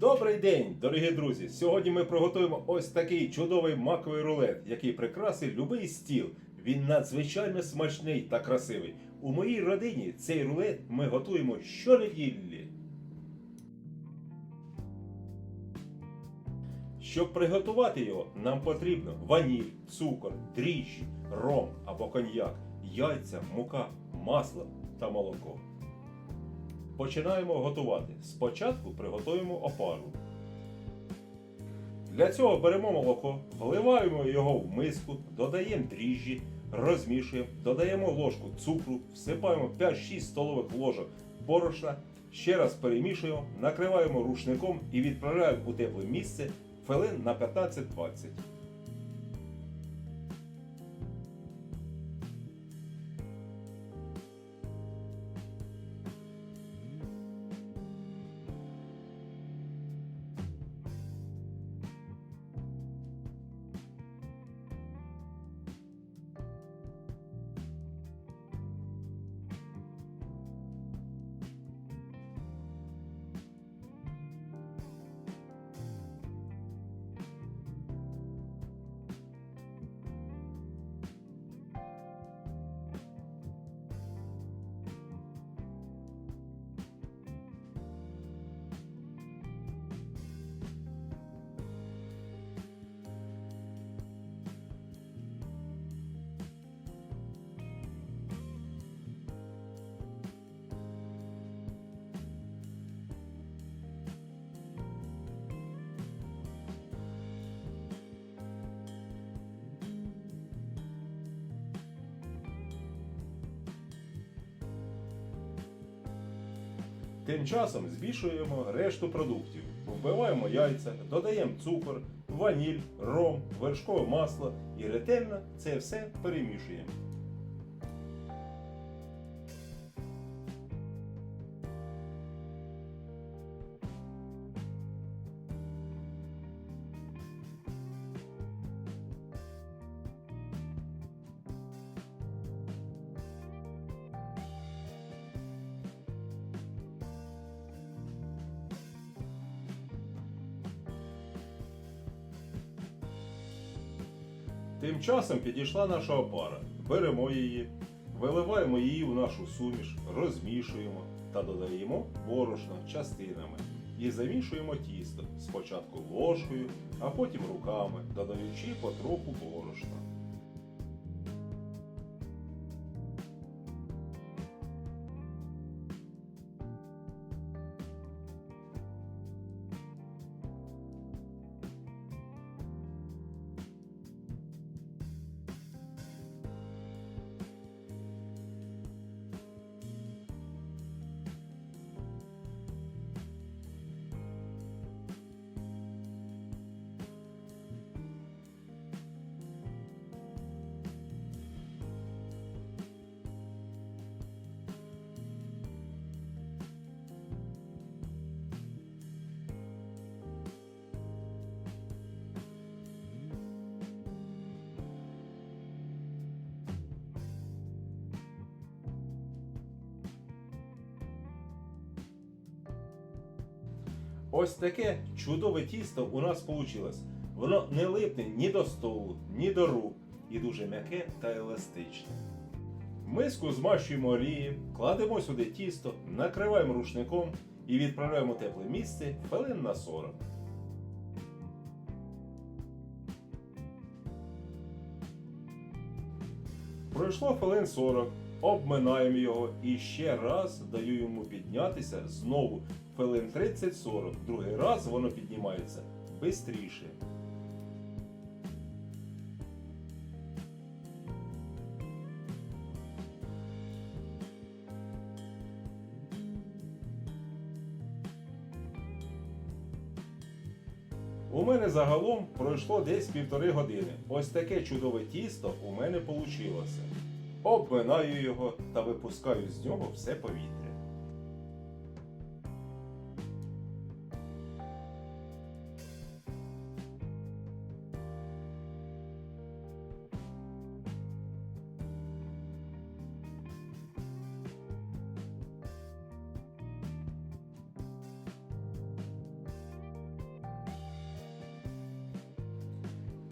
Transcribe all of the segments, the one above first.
Добрий день, дорогі друзі! Сьогодні ми приготуємо ось такий чудовий маковий рулет, який прикрасить любий стіл. Він надзвичайно смачний та красивий. У моїй родині цей рулет ми готуємо щонеділі. Щоб приготувати його, нам потрібно ваніль, цукор, дріжджі, ром або коньяк, яйця, мука, масло та молоко. Починаємо готувати. Спочатку приготуємо опару. Для цього беремо молоко, вливаємо його в миску, додаємо дріжджі, розмішуємо, додаємо ложку цукру, всипаємо 5-6 столових ложок борошна, ще раз перемішуємо, накриваємо рушником і відправляємо у тепле місце хвилин на 15-20. Тим часом збільшуємо решту продуктів. Вбиваємо яйця, додаємо цукор, ваніль, ром, вершкове масло і ретельно це все перемішуємо. Тим часом підійшла наша опара. Беремо її, виливаємо її в нашу суміш, розмішуємо та додаємо борошно частинами і замішуємо тісто спочатку ложкою, а потім руками, додаючи потроху борошна. Ось таке чудове тісто у нас вийшло. Воно не липне ні до столу, ні до рук, і дуже м'яке та еластичне. Миску змащуємо олією, кладемо сюди тісто, накриваємо рушником і відправляємо тепле місце хвилин на 40. Пройшло хвилин 40, обминаємо його і ще раз даю йому піднятися знову хвилин 30-40. Другий раз воно піднімається швидше. У мене загалом пройшло десь півтори години. Ось таке чудове тісто у мене вийшло. Обминаю його та випускаю з нього все повітря.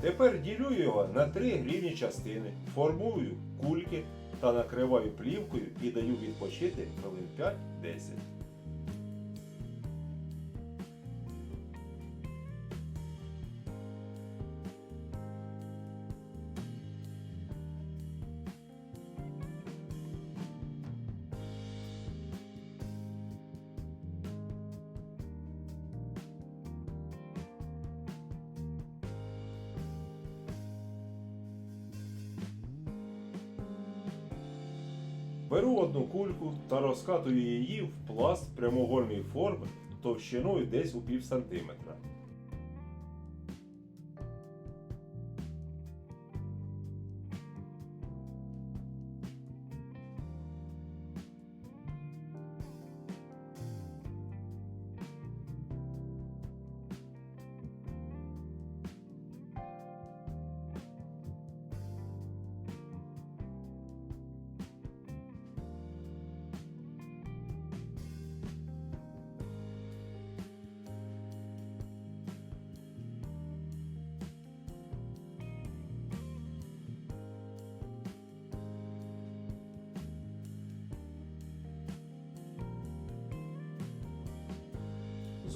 Тепер ділю його на три рівні частини, формую кульки та накриваю плівкою і даю відпочити хвилин 5-10. Беру одну кульку та розкатую її в пласт прямоугольної форми товщиною десь у пів сантиметра.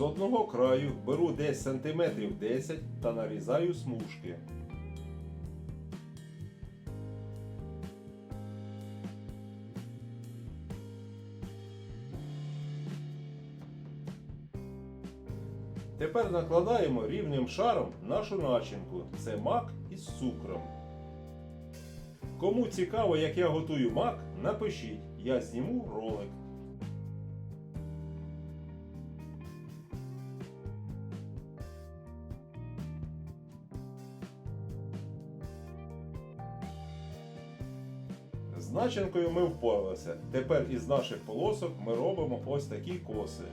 З одного краю беру десь сантиметрів 10 та нарізаю смужки. Тепер накладаємо рівним шаром нашу начинку. Це мак із цукром. Кому цікаво, як я готую мак, напишіть, я зніму ролик. З начинкою ми впоралися. Тепер із наших полосок ми робимо ось такі коси.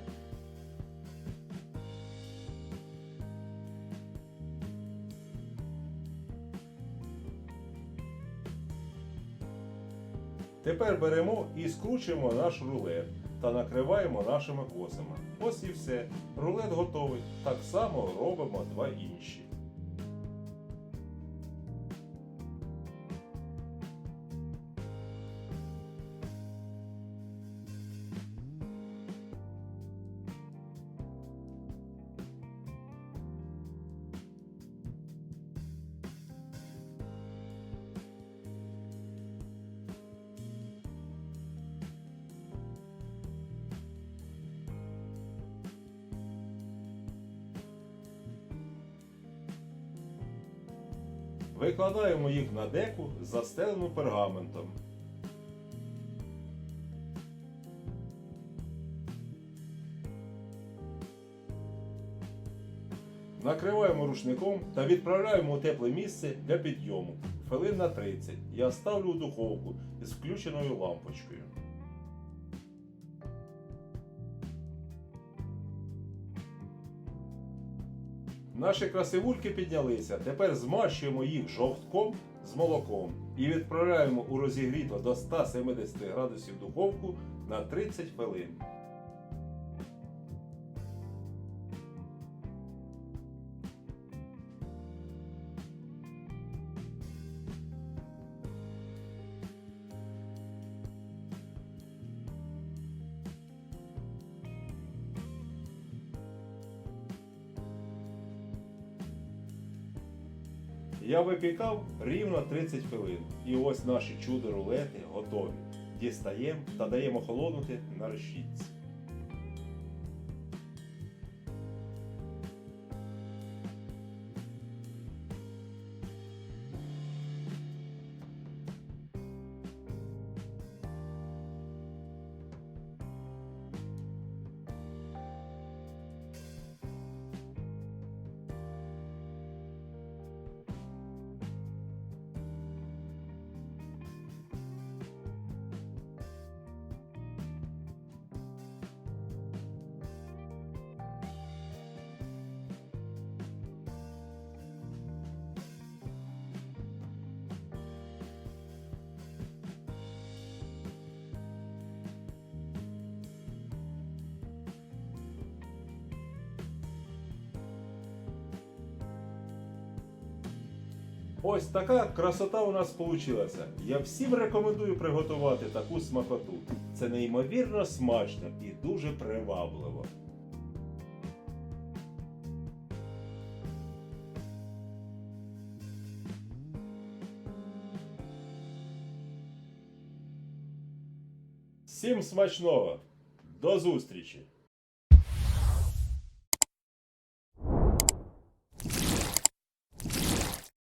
Тепер беремо і скручуємо наш рулет та накриваємо нашими косами. Ось і все. Рулет готовий. Так само робимо два інші. Викладаємо їх на деку, застелену пергаментом. Накриваємо рушником та відправляємо у тепле місце для підйому. Хвилин на 30. Я ставлю у духовку з включеною лампочкою. Наші красивульки піднялися. Тепер змащуємо їх жовтком з молоком і відправляємо у розігріту до 170 градусів духовку на 30 хвилин. Я випікав рівно 30 хвилин. І ось наші чудо-рулети готові. Дістаємо та даємо холоднути на решітці. Ось така красота у нас вийшла. Я всім рекомендую приготувати таку смакоту. Це неймовірно смачно і дуже привабливо. Всім смачного! До зустрічі!